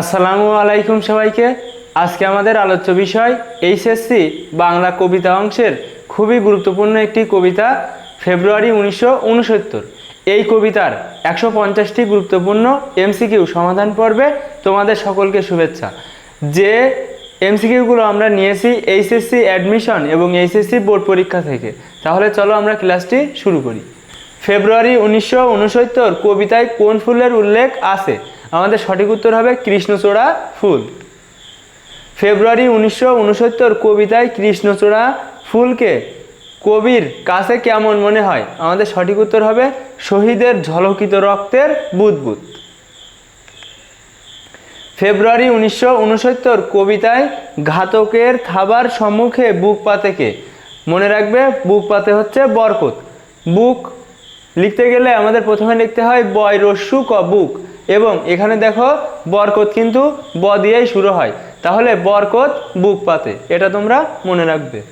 আসসালামু আলাইকুম সবাইকে। আজকে আমাদের আলোচ্য বিষয় এইচএসসি বাংলা কবিতা অংশের খুবই গুরুত্বপূর্ণ একটি কবিতা, ফেব্রুয়ারি উনিশশো উনসত্তর। এই কবিতার একশো পঞ্চাশটি গুরুত্বপূর্ণ এমসিকিউ সমাধান পর্বে তোমাদের সকলকে শুভেচ্ছা। যে এমসিকিউগুলো আমরা নিয়েছি এইচএসসি অ্যাডমিশন এবং এইচএসসি বোর্ড পরীক্ষা থেকে, তাহলে চলো আমরা ক্লাসটি শুরু করি। ফেব্রুয়ারি উনিশশো উনসত্তর কবিতায় কোন ফুলের উল্লেখ আছে? আমাদের সঠিক উত্তর হবে কৃষ্ণচূড়া ফুল। ফেব্রুয়ারি উনিশশো উনসত্তর কবিতায় কৃষ্ণচূড়া ফুলকে কবির কাছে কেমন মনে হয়? আমাদের সঠিক উত্তর হবে শহীদের ঝলকিত রক্তের বুদবুদ। ফেব্রুয়ারি উনিশশো উনসত্তর কবিতায় ঘাতকের থাবার সম্মুখে বুক পাতেকে মনে রাখবে বুক পাতে হচ্ছে বরকত। বুক লিখতে গেলে আমাদের প্রথমে লিখতে হয় বয় রস্যু ক বুক। এবং এখানে দেখো বরকত কিন্তু ব দিয়েই শুরু হয়। তাহলে বরকত বুক পাতে, এটা তোমরা মনে রাখবে।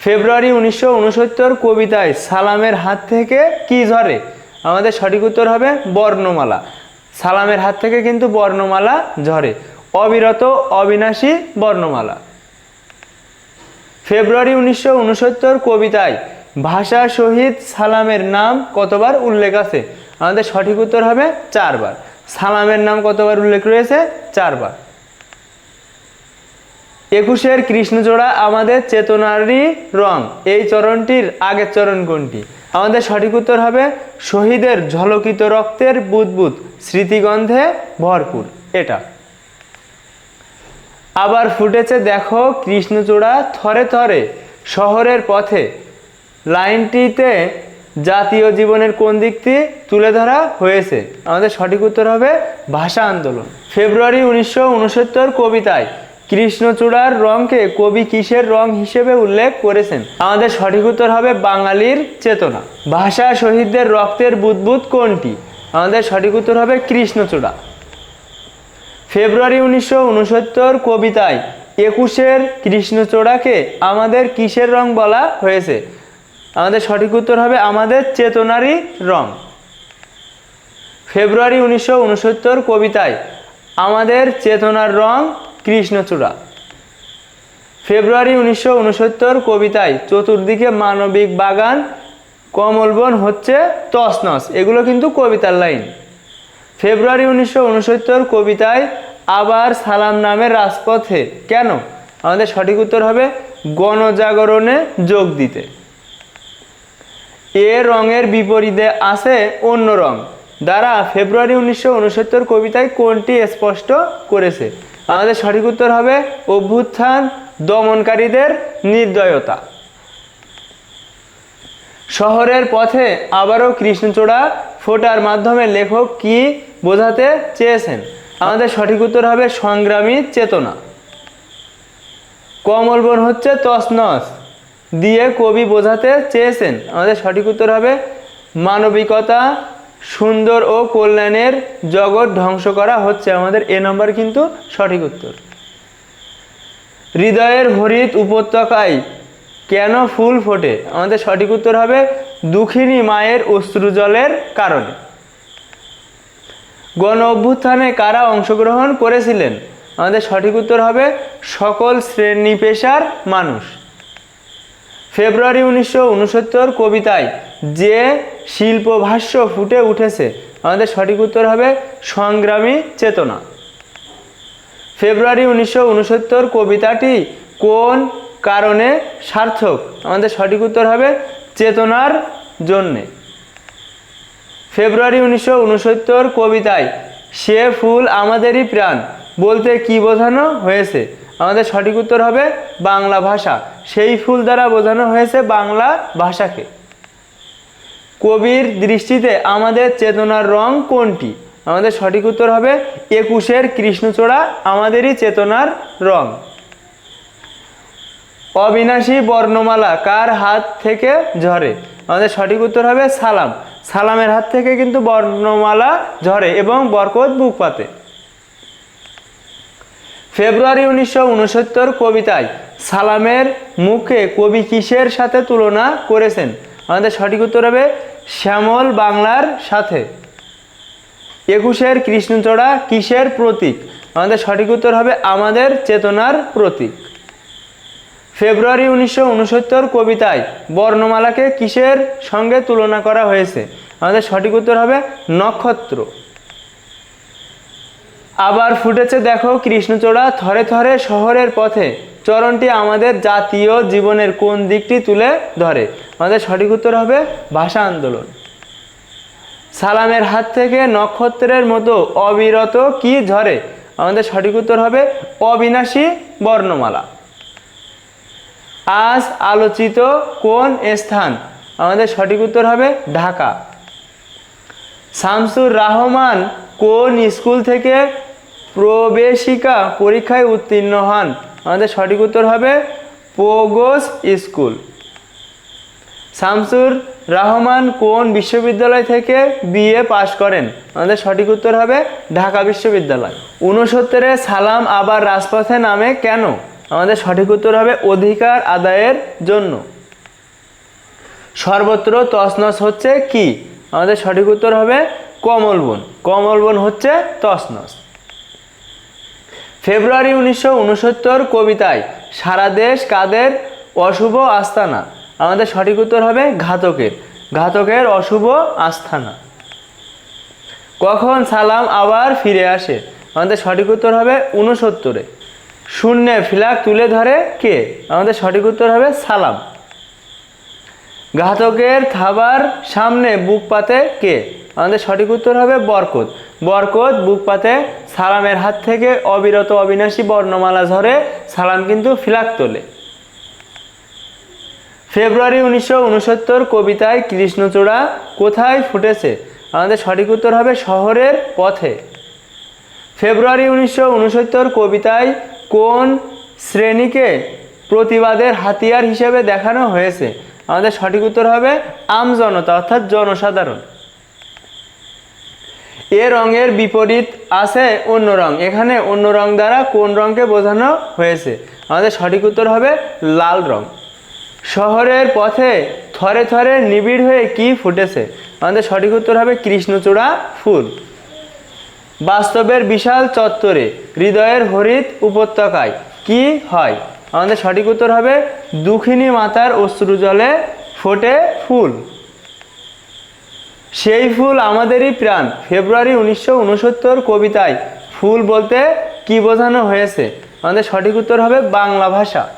ফেব্রুয়ারি উনিশশো উনসত্তর কবিতায় সালামের হাত থেকে কি ঝরে? আমাদের সঠিক উত্তর হবে বর্ণমালা। সালামের হাত থেকে কিন্তু বর্ণমালা ঝরে। অবিরত, অবিনাশী বর্ণমালা। ফেব্রুয়ারি উনিশশো উনসত্তর কবিতায় ভাষা শহীদ সালামের নাম কতবার উল্লেখ আছে? আমাদের সঠিক উত্তর হবে চারবার। সালামের নাম কতবার উল্লেখ রয়েছে? চারবার। একুশের কৃষ্ণচূড়া আমাদের চেতনারই রং। এই চরণটির আগের চরণ কোনটি? আমাদের সঠিক উত্তর হবে শহীদের ঝলকিত রক্তের বুদবুদ, স্মৃতিগন্ধে ভরপুর। এটা। আবার ফুটেছে, দেখো কৃষ্ণচূড়া থরে থরে শহরের পথে। লাইনটিতে জাতীয় জীবনের কোন দিকটি তুলে ধরা হয়েছে? আমাদের সঠিক উত্তর হবে ভাষা আন্দোলন। ফেব্রুয়ারি উনিশশো উনসত্তর কবিতায়, কৃষ্ণচূড়ার রংকে কবি কিসের রং হিসেবে উল্লেখ করেছেন? আমাদের সঠিক উত্তর হবে বাঙালির চেতনা। ভাষা শহীদদের রক্তের বুদবুদ কোনটি? আমাদের সঠিক উত্তর হবে কৃষ্ণচূড়া। ফেব্রুয়ারি উনিশশো উনসত্তর কবিতায়, একুশের কৃষ্ণচূড়াকে আমাদের কিসের রং বলা হয়েছে? আমাদের সঠিক উত্তর হবে আমাদের চেতনারই রং। ফেব্রুয়ারি উনিশশো উনসত্তর কবিতায়, আমাদের চেতনার রং কৃষ্ণচূড়া। ফেব্রুয়ারি উনিশশো উনসত্তর কবিতায়, চতুর্দিকে মানবিক বাগান, কমলবন হচ্ছে তসনস এগুলো কিন্তু কবিতার লাইন। ফেব্রুয়ারি উনিশশো উনসত্তর কবিতায়, আবার সালাম নামের রাজপথে। কেন? আমাদের সঠিক উত্তর হবে গণজাগরণে যোগ দিতে। এ রঙের বিপরীতে আছে অন্য রং। দ্বারা ফেব্রুয়ারি উনিশশো উনসত্তর কবিতায় কোনটি স্পষ্ট করেছে? আমাদের সঠিক উত্তর হবে অভ্যুত্থান দমনকারীদের নির্দয়তা। শহরের পথে আবারও কৃষ্ণচূড়া ফোটার মাধ্যমে লেখক কি বোঝাতে চেয়েছেন? আমাদের সঠিক উত্তর হবে সংগ্রামী চেতনা। কমলবন হচ্ছে তসনস দিয়ে কবি বোঝাতে চেয়েছেন। আমাদের সঠিক উত্তর হবে, মানবিকতা, সুন্দর ও কল্যাণের জগৎ ধ্বংস করা হচ্ছে। আমাদের এ নম্বর কিন্তু সঠিক উত্তর। হৃদয়ের হরিত উপত্যকায় কেন ফুল ফোটে? আমাদের সঠিক উত্তর হবে, দুঃখিনী মায়ের অশ্রুজলের কারণে। গণ অভ্যুত্থানে কারা অংশগ্রহণ করেছিলেন? আমাদের সঠিক উত্তর হবে, সকল শ্রেণি পেশার মানুষ। ফেব্রুয়ারি উনিশশো উনসত্তর কবিতায় যে শিল্পভাষ্য ফুটে উঠেছে, আমাদের সঠিক উত্তর হবে সংগ্রামী চেতনা। ফেব্রুয়ারি উনিশশো উনসত্তর কবিতাটি কোন কারণে সার্থক? আমাদের সঠিক উত্তর হবে চেতনার জন্যে। ফেব্রুয়ারি উনিশশো উনসত্তর কবিতায়, সে ফুল আমাদেরই প্রাণ বলতে কি বোঝানো হয়েছে? আমাদের সঠিক উত্তর হবে বাংলা ভাষা। সেই ফুল দ্বারা বোঝানো হয়েছে বাংলা ভাষাকে। কবির দৃষ্টিতে আমাদের চেতনার রং কোনটি? আমাদের সঠিক উত্তর হবে একুশের কৃষ্ণচূড়া আমাদেরই চেতনার রং। অবিনাশী বর্ণমালা কার হাত থেকে ঝরে? আমাদের সঠিক উত্তর হবে সালাম। সালামের হাত থেকে কিন্তু বর্ণমালা ঝরে এবং বরকত বুক পাতে। ফেব্রুয়ারি উনিশশো উনসত্তর কবিতায় সালামের মুখে কবি কিসের সাথে তুলনা করেছেন? আমাদের সঠিক উত্তর হবে শ্যামল বাংলার সাথে। একুশের কৃষ্ণচূড়া কিসের প্রতীক? আমাদের সঠিক উত্তর হবে আমাদের চেতনার প্রতীক। ফেব্রুয়ারি উনিশশো উনসত্তর কবিতায় বর্ণমালাকে কিসের সঙ্গে তুলনা করা হয়েছে? আমাদের সঠিক উত্তর হবে নক্ষত্র। আবার ফুটেছে দেখো কৃষ্ণচূড়া, থরে থরে শহরের পথে। চরণটি আমাদের জাতীয় জীবনের কোন দিকটি তুলে ধরে? আমাদের সঠিক উত্তর হবে ভাষা আন্দোলন। সালামের হাত থেকে নক্ষত্রের মতো অবিরত কি ঝরে? আমাদের সঠিক উত্তর হবে অবিনাশী বর্ণমালা। আজ আলোচিত কোন স্থান? আমাদের সঠিক উত্তর হবে ঢাকা। শামসুর রহমান কোন স্কুল থেকে প্রবেশিকা পরীক্ষায় উত্তীর্ণ হন। আমাদের সঠিক উত্তর হবে পোগোস স্কুল। শামসুর রহমান কোন বিশ্ববিদ্যালয় থেকে বিএ পাশ করেন? আমাদের সঠিক উত্তর হবে ঢাকা বিশ্ববিদ্যালয়। ঊনসত্তরে সালাম আবার রাজপথে নামে কেন? আমাদের সঠিক উত্তর হবে অধিকার আদায়ের জন্য। সর্বত্র তসনস হচ্ছে কি? আমাদের সঠিক উত্তর হবে কমলবন। কমলবন হচ্ছে তসনস। ফেব্রুয়ারি উনিশশো উনসত্তর কবিতায়, সারা দেশ কাদের অশুভ আস্তানা আমাদের সঠিক উত্তর হবে ঘাতকের। ঘাতকের অশুভ আস্থানা। কখন সালাম আবার ফিরে আসে? আমাদের সঠিক উত্তর হবে উনসত্তরে। শূন্যে ফ্ল্যাগ তুলে ধরে কে? আমাদের সঠিক উত্তর হবে সালাম। ঘাতকের থাবার সামনে বুক পাতে কে? আমাদের সঠিক উত্তর হবে বরকত। বরকত, বুক পাতে সালামের হাত থেকে অবিরত অবিনাশী বর্ণমালা ঝরে সালাম কিন্তু ফিলাক তোলে। ফেব্রুয়ারি উনিশশো উনসত্তর কবিতায় কৃষ্ণচূড়া কোথায় ফুটেছে? আমাদের সঠিক উত্তর হবে শহরের পথে। ফেব্রুয়ারি উনিশশো উনসত্তর কবিতায় কোন শ্রেণীকে প্রতিবাদের হাতিয়ার হিসেবে দেখানো হয়েছে? আমাদের সঠিক উত্তর হবে আমজনতা, অর্থাৎ জনসাধারণ। এ রঙের বিপরীত আছে অন্য রং। এখানে অন্য রং দ্বারা কোন রঙকে বোঝানো হয়েছে? আমাদের সঠিক উত্তর হবে লাল রং। শহরের পথে থরে থরে নিবিড় হয়ে কি ফুটেছে? আমাদের সঠিক উত্তর হবে কৃষ্ণচূড়া ফুল। বাস্তবের বিশাল চত্বরে হৃদয়ের হরিত উপত্যকায় কি হয়? আমাদের সঠিক উত্তর হবে দুঃখিনী মাতার অশ্রু জলে ফোটে ফুল। সেই ফুল আমাদেরই প্রাণ। ফেব্রুয়ারি উনিশশো উনসত্তর কবিতায় ফুল বলতে কি বোঝানো হয়েছে? আমাদের সঠিক উত্তর হবে বাংলা ভাষা।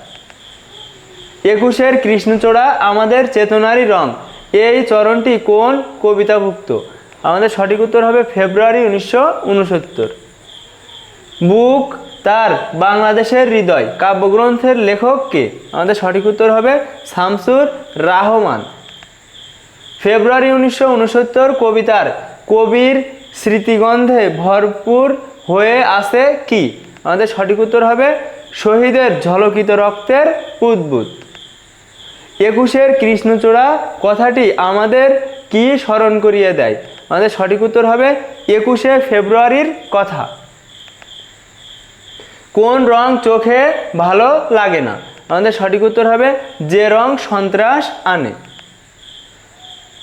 একুশের কৃষ্ণচূড়া আমাদের চেতনারই রং। এই চরণটি কোন কবিতাভুক্ত? আমাদের সঠিক উত্তর হবে ফেব্রুয়ারি উনিশশো উনসত্তর। বুক তার বাংলাদেশের হৃদয়। কাব্যগ্রন্থের লেখক কে? আমাদের সঠিক উত্তর হবে শামসুর রাহমান। ফেব্রুয়ারি উনিশশো উনসত্তর কবিতার কবির স্মৃতিগন্ধে ভরপুর হয়ে আছে কি? আমাদের সঠিক উত্তর হবে শহীদের ঝলকিত রক্তের উদ্ভূত। একুশের কৃষ্ণচূড়া কথাটি আমাদের কি স্মরণ করিয়ে দেয়? আমাদের সঠিক উত্তর হবে একুশে ফেব্রুয়ারির কথা। কোন রং চোখে ভালো লাগে না? আমাদের সঠিক উত্তর হবে যে রং সন্ত্রাস আনে।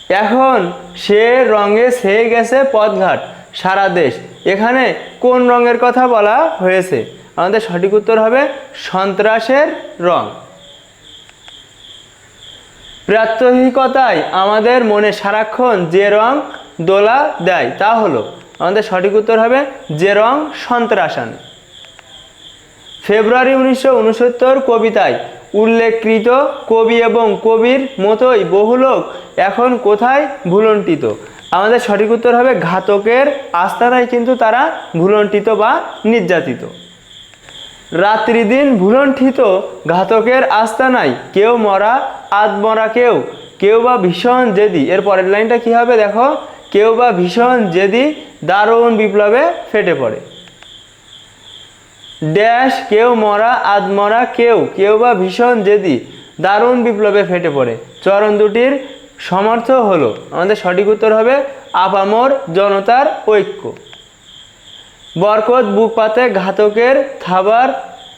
এখন সে রঙে সেয়ে গেছে পথঘাট, সারা দেশ। এখানে কোন রঙের কথা বলা হয়েছে? আমাদের সঠিক উত্তর হবে সন্ত্রাসের রং। প্রাত্যহিকতায় আমাদের মনে সারাক্ষণ যে রং দোলা দেয়, তা হলো, আমাদের সঠিক উত্তর হবে যে রং সন্ত্রাসান। ফেব্রুয়ারি উনিশশো উনসত্তর কবিতায় উল্লেখকৃত কবি এবং কবির মতোই বহু লোক এখন কোথায় ভুলন্টিত আমাদের সঠিক উত্তর হবে ঘাতকের আস্তানায় কিন্তু তারা ভুলন্টিত বা নির্যাতিত। রাত্রি দিন ভুলণ্ঠিত ঘাতকের আস্তানায় কেউ মরা আধ মরা কেউ কেউ বা ভীষণ জেদি। এর পরের লাইনটা কি হবে দেখো? কেউ বা ভীষণ জেদি, দারুণ বিপ্লবে ফেটে পড়ে। ড্যাশ, কেউ মরা আধ মরা কেউ কেউ বা ভীষণ জেদি, দারুণ বিপ্লবে ফেটে পড়ে। চরণ দুটির সমর্থ হলো। আমাদের সঠিক উত্তর হবে আপামর জনতার ঐক্য। বরকত বুক পাতে ঘাতকের থাবার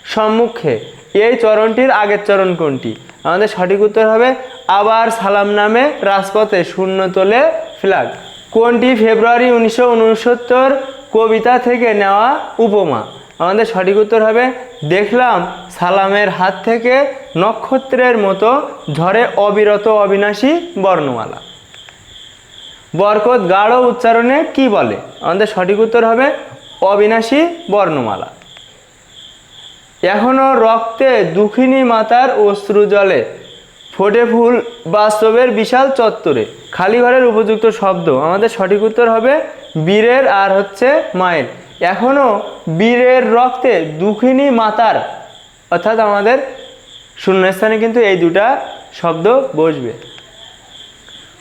সম্মুখে এই চরণটির আগের চরণ কোনটি? আমাদের সঠিক উত্তর হবে আবার সালাম নামে রাজপথে শূন্য তোলে ফ্ল্যাগ। কোনটি ফেব্রুয়ারি উনিশশো উনসত্তর কবিতা থেকে নেওয়া উপমা? আমাদের সঠিক উত্তর হবে, দেখলাম সালামের হাত থেকে নক্ষত্রের মতো ঝরে অবিরত অবিনাশী বর্ণমালা। বরকত গাঢ় উচ্চারণে কি বলে? আমাদের সঠিক উত্তর হবে অবিনাশী বর্ণমালা। এখনও রক্তে দুঃখিনী মাতার অশ্রু জলে, ফোটে ফুল বাস্তবের বিশাল চত্বরে, খালি ঘরের উপযুক্ত শব্দ। আমাদের সঠিক উত্তর হবে বীরের, আর হচ্ছে মায়ের। এখনও বীরের রক্তে দুঃখিনী মাতার, অর্থাৎ আমাদের শূন্যস্থানে কিন্তু এই দুটা শব্দ বসবে।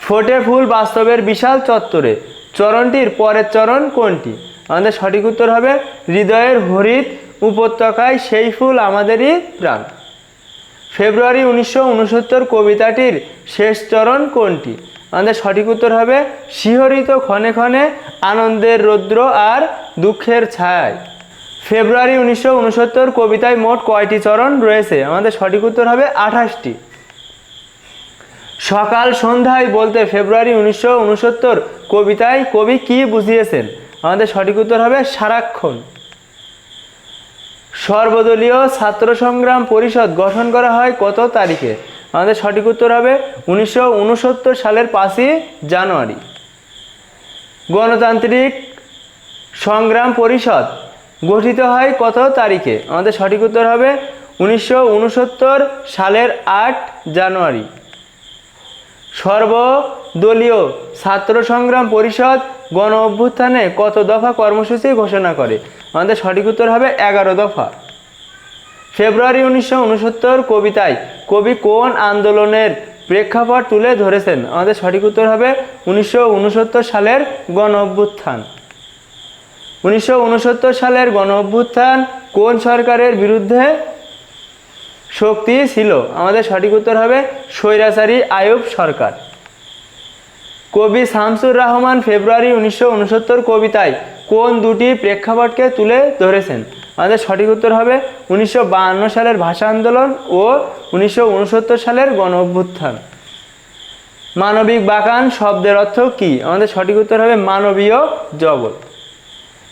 ফোটে ফুল বাস্তবের বিশাল চত্বরে, চরণটির পরের চরণ কোনটি? আমাদের সঠিক উত্তর হবে, হৃদয়ের হরিত উপত্যকায় সেই ফুল আমাদেরই প্রাণ। ফেব্রুয়ারি উনিশশো উনসত্তর কবিতাটির শেষ চরণ কোনটি? আমাদের সঠিক উত্তর হবে শিহরিত ক্ষণে ক্ষণে আনন্দের রৌদ্র আর দুঃখের ছায়। ফেব্রুয়ারি উনিশশো উনসত্তর কবিতায় মোট কয়টি চরণ রয়েছে? আমাদের সঠিক উত্তর হবে আঠাশটি। সকাল সন্ধ্যায় বলতে ফেব্রুয়ারি উনিশশো উনসত্তর কবিতায় কবি কি বুঝিয়েছেন? আমাদের সঠিক উত্তর হবে সারাক্ষণ। সর্বদলীয় ছাত্র সংগ্রাম পরিষদ গঠন করা হয় কত তারিখে? আমাদের সঠিক উত্তর হবে উনিশশো উনসত্তর সালের পাঁচই জানুয়ারি। গণতান্ত্রিক সংগ্রাম পরিষদ গঠিত হয় কত তারিখে? আমাদের সঠিক উত্তর হবে উনিশশো উনসত্তর সালের আট জানুয়ারি। সর্বদলীয় ছাত্র সংগ্রাম পরিষদ গণ অভ্যুত্থানে কত দফা কর্মসূচি ঘোষণা করে? আমাদের সঠিক উত্তর হবে এগারো দফা। ফেব্রুয়ারি উনিশশো উনসত্তর কবিতায় কবি কোন আন্দোলনের প্রেক্ষাপট তুলে ধরেছেন? আমাদের সঠিক উত্তর হবে উনিশশো উনসত্তর সালের গণ অভ্যুত্থান উনিশশো উনসত্তর সালের গণ অভ্যুত্থান কোন সরকারের বিরুদ্ধে শক্তি ছিল? আমাদের সঠিক উত্তর হবে স্বৈরাচারী আয়ুব সরকার। কবি শামসুর রহমান ফেব্রুয়ারি উনিশশো উনসত্তর কবিতায় কোন দুটি প্রেক্ষাপটকে তুলে ধরেছেন? আমাদের সঠিক উত্তর হবে উনিশশো সালের ভাষা আন্দোলন ও উনিশশো উনসত্তর সালের গণ অভ্যুত্থান মানবিক বাগান শব্দের অর্থ কি? আমাদের সঠিক উত্তর হবে মানবীয় জগৎ।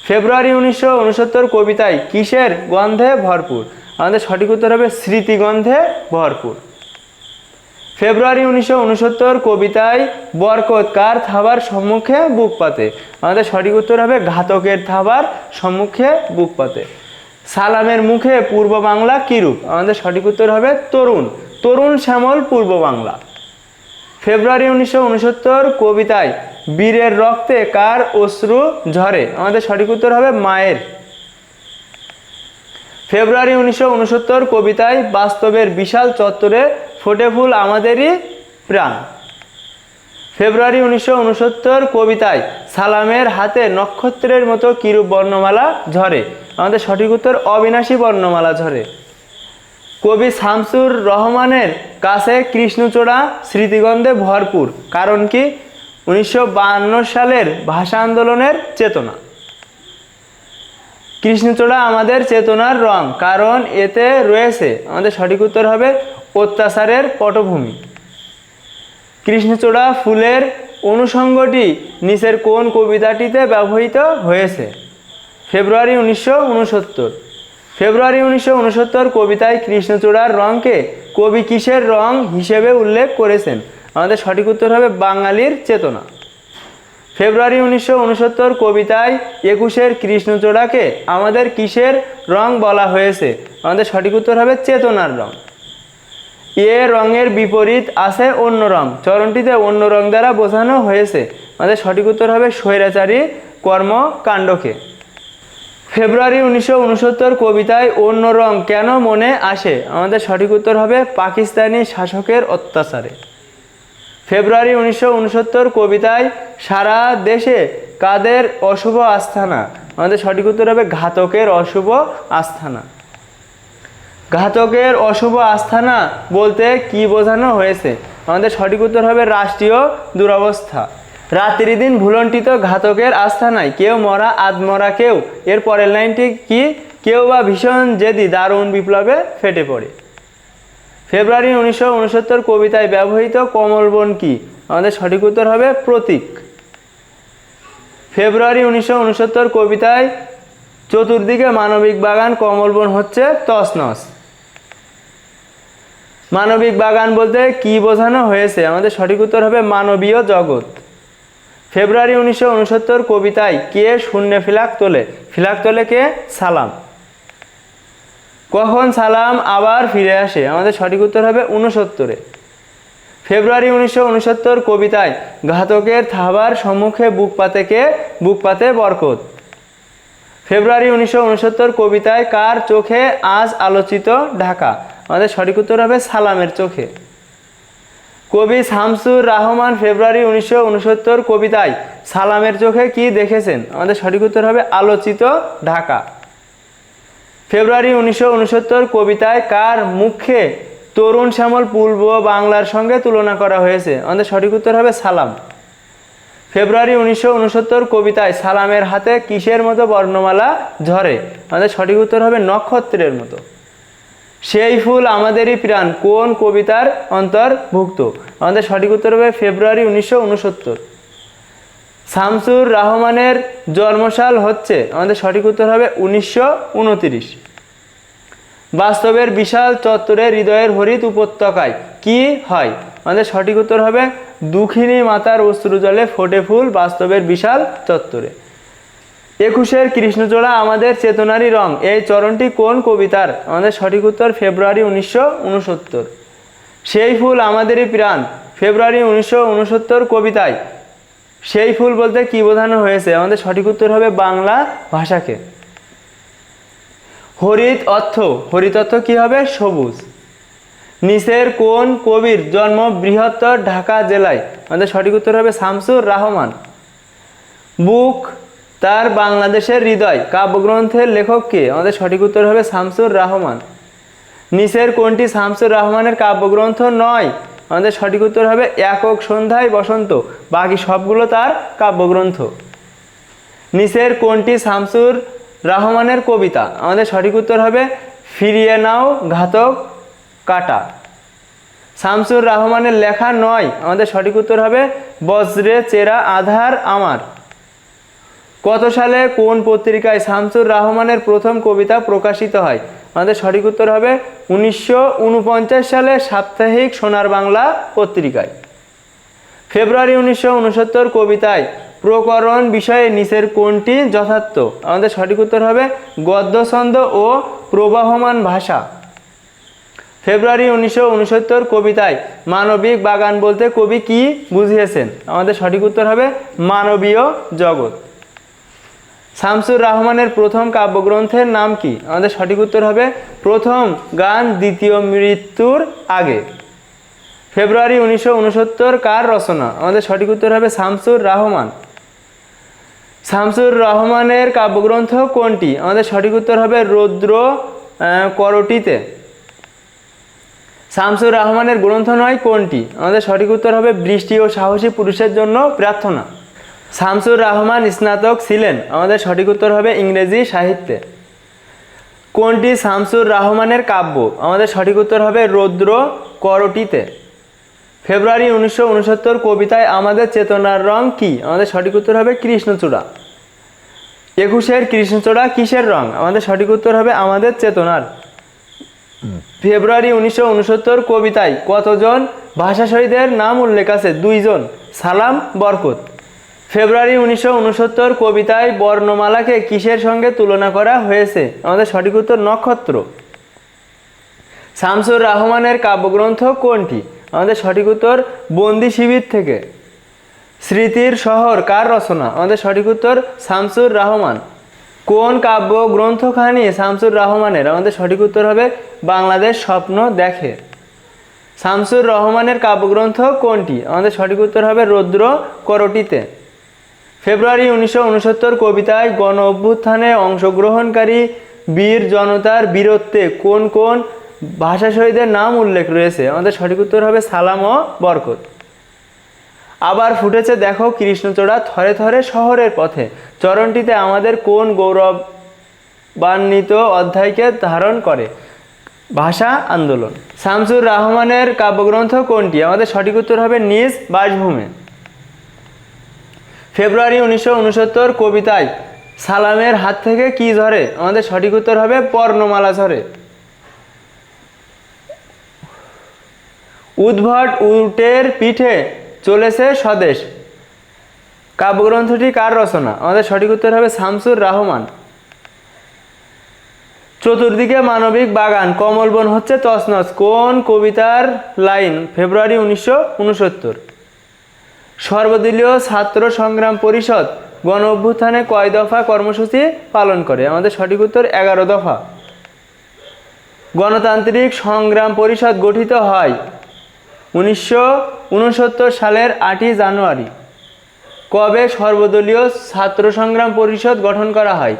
ফেব্রুয়ারি উনিশশো উনসত্তর কবিতায় কিসের গন্ধে ভরপুর? আমাদের সঠিক উত্তর হবে স্মৃতিগন্ধে ভরপুর। ফেব্রুয়ারি উনিশশো উনসত্তর কবিতায় বরকত কার থাবার সম্মুখে বুক পাতে? আমাদের সঠিক উত্তর হবে ঘাতকের থাবার সম্মুখে বুক পাতে। সালামের মুখে পূর্ব বাংলা কিরূপ? আমাদের সঠিক উত্তর হবে তরুণ। তরুণ শ্যামল, পূর্ব বাংলা। ফেব্রুয়ারি উনিশশো উনসত্তর, কবিতায় বীরের রক্তে কার অশ্রু ঝরে? আমাদের সঠিক উত্তর হবে মায়ের। ফেব্রুয়ারি উনিশশো উনসত্তর, কবিতায় বাস্তবের বিশাল চত্বরে ফোটে ফুল আমাদেরই প্রাণ। ফেব্রুয়ারি উনিশশো উনসত্তর কবিতায় সালামের হাতে নক্ষত্রের মতো কিরূপ বর্ণমালা ঝরে? আমাদের সঠিক উত্তর, অবিনাশী বর্ণমালা ঝরে। কবি শামসুর রহমানের কাছে কৃষ্ণচূড়া স্মৃতিগন্ধে ভরপুর। কারণ কি? উনিশশো সালের ভাষা আন্দোলনের চেতনা। কৃষ্ণচূড়া আমাদের চেতনার রং, কারণ এতে রয়েছে। আমাদের সঠিক উত্তর হবে অত্যাচারের পটভূমি। কৃষ্ণচূড়া ফুলের অনুষঙ্গটি নিচের কোন কবিতাটিতে ব্যবহৃত হয়েছে? ফেব্রুয়ারি উনিশশো উনসত্তর। ফেব্রুয়ারি উনিশশো উনসত্তর কবিতায় কৃষ্ণচূড়ার রঙকে কবি কিসের রং হিসেবে উল্লেখ করেছেন? আমাদের সঠিক উত্তর হবে বাঙালির চেতনা। ফেব্রুয়ারি উনিশশো উনসত্তর কবিতায় একুশের কৃষ্ণচূড়াকে আমাদের কিসের রং বলা হয়েছে? আমাদের সঠিক উত্তর হবে চেতনার রং। এ রঙের বিপরীত আছে অন্য রং। চরণটিতে অন্য রং দ্বারা বোঝানো হয়েছে। আমাদের সঠিক উত্তর হবে স্বৈরাচারী কর্মকাণ্ডকে। ফেব্রুয়ারি উনিশশো উনসত্তর কবিতায় অন্য রং কেন মনে আসে? আমাদের সঠিক উত্তর হবে পাকিস্তানি শাসকের অত্যাচারে। ফেব্রুয়ারি উনিশশো উনসত্তর কবিতায়, সারা দেশে কাদের অশুভ আস্থানা? আমাদের সঠিক উত্তর হবে ঘাতকের অশুভ আস্থানা। ঘাতকের অশুভ আস্থানা বলতে কি বোঝানো হয়েছে? আমাদের সঠিক উত্তর হবে রাষ্ট্রীয় দুরবস্থা। রাত্রি দিন ভুলন্টিত ঘাতকের আস্থানায় কেউ মরা, আধমরা কেউ। এর পরের লাইনটি কি? কেউ বা ভীষণ জেদি, দারুণ বিপ্লবে ফেটে পড়ে। ফেব্রুয়ারি উনিশশো উনসত্তর কবিতায় ব্যবহৃত কমলবন কি? আমাদের সঠিক উত্তর হবে প্রতীক। ফেব্রুয়ারি উনিশশো উনসত্তর কবিতায় চতুর্দিকে মানবিক বাগান কমলবন হচ্ছে তসনস মানবিক বাগান বলতে কি বোঝানো হয়েছে? আমাদের সঠিক উত্তর হবে মানবীয় জগৎ। ফেব্রুয়ারি উনিশশো উনসত্তর কবিতায় কে শূন্যে ফিলাক তোলে? ফিলাক তোলে কে? সালাম। কখন সালাম আবার ফিরে আসে? আমাদের সঠিক উত্তর হবে উনসত্তরে। ফেব্রুয়ারি উনিশশো উনসত্তর কবিতায় ঘাতকের থাবার সম্মুখে বুক পাতে কে? বুক পাতে বরকত। ফেব্রুয়ারি উনিশশো উনসত্তর কবিতায় কার চোখে আজ আলোচিত ঢাকা? আমাদের সঠিক উত্তর হবে সালামের চোখে। কবি শামসুর রহমান ফেব্রুয়ারি উনিশশো উনসত্তর কবিতায় সালামের চোখে কি দেখেছেন? আমাদের সঠিক উত্তর হবে আলোচিত ঢাকা। ফেব্রুয়ারি উনিশশো উনসত্তর কবিতায় কার মুখে তরুণ শ্যামল পূর্ব বাংলার সঙ্গে তুলনা করা হয়েছে? আমাদের সঠিক উত্তর হবে সালাম। ফেব্রুয়ারি উনিশশো উনসত্তর কবিতায় সালামের হাতে কিসের মতো বর্ণমালা ঝরে? আমাদের সঠিক উত্তর হবে নক্ষত্রের মতো। সেই ফুল আমাদেরই প্রাণ। কোন কবিতার অন্তর্ভুক্ত? আমাদের সঠিক উত্তর হবে ফেব্রুয়ারি উনিশশো উনসত্তর। শামসুর রহমানের জন্মসাল হচ্ছে, আমাদের সঠিক উত্তর হবে উনিশশো উনতিরিশ। বাস্তবের বিশাল চত্বরে হৃদয়ের হরিত উপত্যকায় কি হয়? আমাদের সঠিক উত্তর হবে দুঃখিনী মাতার অশ্রুজলে ফোটে ফুল বাস্তবের বিশাল চত্বরে। একুশের কৃষ্ণচূড়া আমাদের চেতনারই রং। এই চরণটি কোন কবিতার? আমাদের সঠিক উত্তর ফেব্রুয়ারি উনিশশো উনসত্তর। সেই ফুল আমাদেরই প্রাণ। ফেব্রুয়ারি উনিশশো উনসত্তর কবিতায়। সেই ফুল বলতে কি বোঝানো হয়েছে? আমাদের সঠিক উত্তর হবে বাংলা ভাষাকে। হরিত অর্থ। হরিত অর্থ কি হবে? সবুজ। নিচের কোন কবির জন্ম বৃহত্তর ঢাকা জেলায়? আমাদের সঠিক উত্তর হবে শামসুর রহমান। বুক তার বাংলাদেশের হৃদয় কাব্যগ্রন্থের লেখক কে? আমাদের সঠিক উত্তর হবে শামসুর রহমান। নিচের কোনটি শামসুর রহমানের কাব্যগ্রন্থ নয়? আমাদের সঠিক উত্তর হবে একক সন্ধ্যায় বসন্ত। বাকি সবগুলো তার কাব্যগ্রন্থ। নিচের কোনটি শামসুর রহমানের কবিতা? আমাদের সঠিক উত্তর হবে ফিরিয়ে নাও ঘাতক কাটা। শামসুর রহমানের লেখা নয়। আমাদের সঠিক উত্তর হবে বজ্রে চেরা আধার আমার। কত সালে কোন পত্রিকায় শামসুর রহমানের প্রথম কবিতা প্রকাশিত হয়? আমাদের সঠিক উত্তর হবে উনিশশো ঊনপঞ্চাশ সালে সাপ্তাহিক সোনার বাংলা পত্রিকায়। ফেব্রুয়ারি উনিশশো উনসত্তর কবিতায় প্রকরণ বিষয়ে নিচের কোনটি যথার্থ? আমাদের সঠিক উত্তর হবে গদ্য ছন্দ ও প্রবাহমান ভাষা। ফেব্রুয়ারি উনিশশো উনসত্তর কবিতায় মানবিক বাগান বলতে কবি কি বুঝিয়েছেন? আমাদের সঠিক উত্তর হবে মানবীয় জগৎ। শামসুর রহমানের প্রথম কাব্যগ্রন্থের নাম কি? আমাদের সঠিক উত্তর হবে প্রথম গান, দ্বিতীয় মৃত্যুর আগে। ফেব্রুয়ারি উনিশশো উনসত্তর কার রচনা? আমাদের সঠিক উত্তর হবে শামসুর রহমান। শামসুর রহমানের কাব্যগ্রন্থ কোনটি? আমাদের সঠিক উত্তর হবে রৌদ্র করটিতে। শামসুর রহমানের গ্রন্থ নয় কোনটি? আমাদের সঠিক উত্তর হবে বৃষ্টি ও সাহসী পুরুষের জন্য প্রার্থনা। শামসুর রহমান স্নাতক ছিলেন। আমাদের সঠিক উত্তর হবে ইংরেজি সাহিত্যে। কোনটি শামসুর রহমানের কাব্য? আমাদের সঠিক উত্তর হবে রৌদ্র করটিতে। ফেব্রুয়ারি উনিশশো উনসত্তর কবিতায় আমাদের চেতনার রং কি? আমাদের সঠিক উত্তর হবে কৃষ্ণচূড়া। একুশের কৃষ্ণচূড়া কিসের রং? আমাদের সঠিক উত্তর হবে আমাদের চেতনার। ফেব্রুয়ারি উনিশশো উনসত্তর কবিতায় কতজন ভাষা শহীদের নাম উল্লেখ আছে? দুইজন। সালাম, বরকত। ফেব্রুয়ারি উনিশশো উনসত্তর কবিতায় বর্ণমালাকে কিসের সঙ্গে তুলনা করা হয়েছে? আমাদের সঠিক উত্তর নক্ষত্র। শামসুর রহমানের কাব্যগ্রন্থ কোনটি? আমাদের সঠিক উত্তর বন্দি শিবির থেকে। স্মৃতির শহর কার রচনা? আমাদের সঠিক উত্তর শামসুর রহমান। কোন কাব্য গ্রন্থখানি শামসুর রহমানের? আমাদের সঠিক উত্তর হবে বাংলাদেশ স্বপ্ন দেখে। শামসুর রহমানের কাব্যগ্রন্থ কোনটি? আমাদের সঠিক উত্তর হবে রৌদ্র করটিতে। ফেব্রুয়ারি উনিশশো উনসত্তর কবিতায় গণ অভ্যুত্থানে অংশগ্রহণকারী বীর জনতার বীরত্বে কোন কোন ভাষা শহীদের নাম উল্লেখ রয়েছে? আমাদের সঠিক উত্তর হবে সালাম ও বরকত। আবার ফুটেছে, দেখো, কৃষ্ণচূড়া থরে থরে শহরের পথে। চরণটিতে আমাদের কোন গৌরবান্বিত অধ্যায়কে ধারণ করে? ভাষা আন্দোলন। শামসুর রহমানের কাব্যগ্রন্থ কোনটি? আমাদের সঠিক উত্তর হবে নিজ বাসভূমে। ফেব্রুয়ারি উনিশশো উনসত্তর কবিতায়, সালামের হাত থেকে কি ঝরে? আমাদের সঠিক উত্তর হবে পর্ণমালা ঝরে। উদ্ভট উটের পিঠে চলেছে স্বদেশ। কাব্যগ্রন্থটি কার রচনা? আমাদের সঠিক উত্তর হবে শামসুর রহমান। চতুর্দিকে মানবিক বাগান কমলবন হচ্ছে তসনস কোন কবিতার লাইন ফেব্রুয়ারি উনিশশো উনসত্তর? সর্বদলীয় ছাত্র সংগ্রাম পরিষদ গণ অভ্যুত্থানে কয় দফা কর্মসূচি পালন করে? আমাদের সঠিক উত্তর, এগারো দফা। গণতান্ত্রিক সংগ্রাম পরিষদ গঠিত হয় উনিশশো উনসত্তর সালের আটই জানুয়ারি। কবে সর্বদলীয় ছাত্র সংগ্রাম পরিষদ গঠন করা হয়?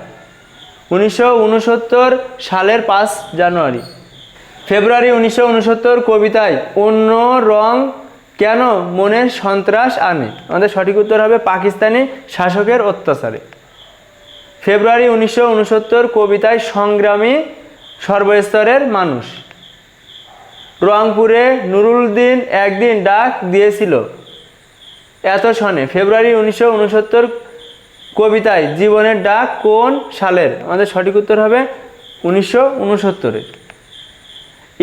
উনিশশো উনসত্তর সালের পাঁচ জানুয়ারি। ফেব্রুয়ারি উনিশশো উনসত্তর কবিতায় অন্য রং কেন মনের সন্ত্রাস আনে? আমাদের সঠিক উত্তর হবে পাকিস্তানি শাসকের অত্যাচারে। ফেব্রুয়ারি উনিশশো উনসত্তর কবিতায় সংগ্রামী সর্বস্তরের মানুষ। রংপুরে নুরুলদিন একদিন ডাক দিয়েছিল এত সনে ফেব্রুয়ারি উনিশশো উনসত্তর কবিতায় জীবনের ডাক কোন সালের? আমাদের সঠিক উত্তর হবে উনিশশো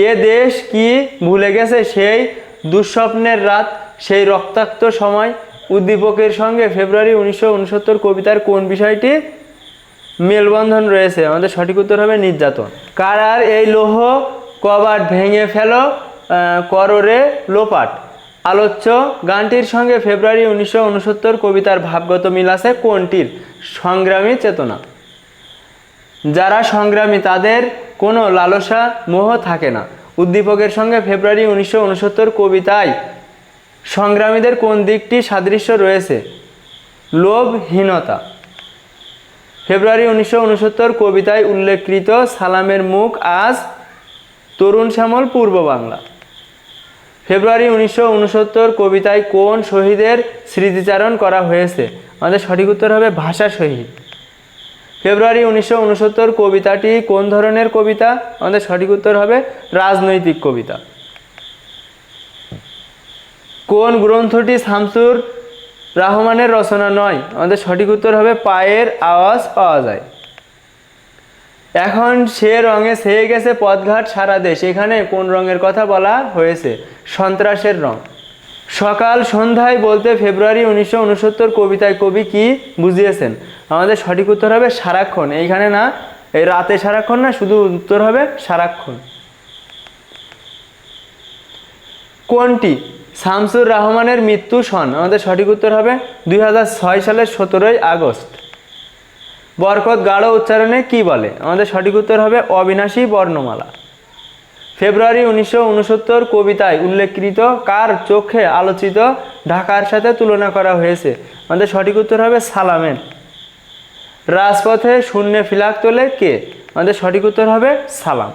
এ দেশ কি ভুলে গেছে সেই দুঃস্বপ্নের রাত, সেই রক্তাক্ত সময়, উদ্দীপকের সঙ্গে ফেব্রুয়ারি উনিশশো উনসত্তর কবিতার কোন বিষয়টি মেলবন্ধন রয়েছে? আমাদের সঠিক উত্তর হবে নির্যাতন। কারার এই লোহ কবাট ভেঙে ফেলো কররে লোপাট। আলোচ্য গানটির সঙ্গে ফেব্রুয়ারি উনিশশো উনসত্তর কবিতার ভাবগত মিল আছে কোনটির? সংগ্রামী চেতনা। যারা সংগ্রামী তাদের কোনো লালসা মোহ থাকে না। উদ্দীপকের সঙ্গে ফেব্রুয়ারি উনিশশো উনসত্তর কবিতায় সংগ্রামীদের কোন দিকটি সাদৃশ্য রয়েছে? লোভহীনতা। ফেব্রুয়ারি উনিশশো উনসত্তর কবিতায় উল্লেখকৃত সালামের মুখ আজ তরুণ শ্যামল পূর্ব বাংলা। ফেব্রুয়ারি উনিশশো উনসত্তর কবিতায় কোন শহীদের স্মৃতিচারণ করা হয়েছে? আমাদের সঠিক উত্তর হবে ভাষা শহীদ। ফেব্রুয়ারি উনিশশো উনসত্তর কবিতাটি কোন ধরনের কবিতা? আমাদের সঠিক উত্তর হবে রাজনৈতিক কবিতা। কোন গ্রন্থটি শামসুর রহমানের রচনা নয়? আমাদের সঠিক উত্তর হবে পায়ের আওয়াজ পাওয়া যায়। এখন সে রঙে ছেয়ে গেছে পথঘাট সারা দেশ। এখানে কোন রঙের কথা বলা হয়েছে? সন্ত্রাসের রং। সকাল সন্ধ্যায় বলতে ফেব্রুয়ারি উনিশশো উনসত্তর কবিতায় কবি কি বুঝিয়েছেন? আমাদের সঠিক উত্তর হবে সারাক্ষণ। এইখানে না, এই রাতে সারাক্ষণ না, শুধু উত্তর হবে সারাক্ষণ। কোনটি? শামসুর রহমানের মৃত্যু সন। আমাদের সঠিক উত্তর হবে দুই হাজার ছয় সালের সতেরোই আগস্ট। বরকত গাঢ় উচ্চারণে কি বলে? আমাদের সঠিক উত্তর হবে অবিনাশী বর্ণমালা। ফেব্রুয়ারি উনিশশো উনসত্তর কবিতায় উল্লেখকৃত কার চোখে আলোচিত ঢাকার সাথে তুলনা করা হয়েছে? আমাদের সঠিক উত্তর হবে সালামের রাজপথে শূন্যে ফিলাক তোলে কে? আমাদের সঠিক উত্তর হবে সালাম।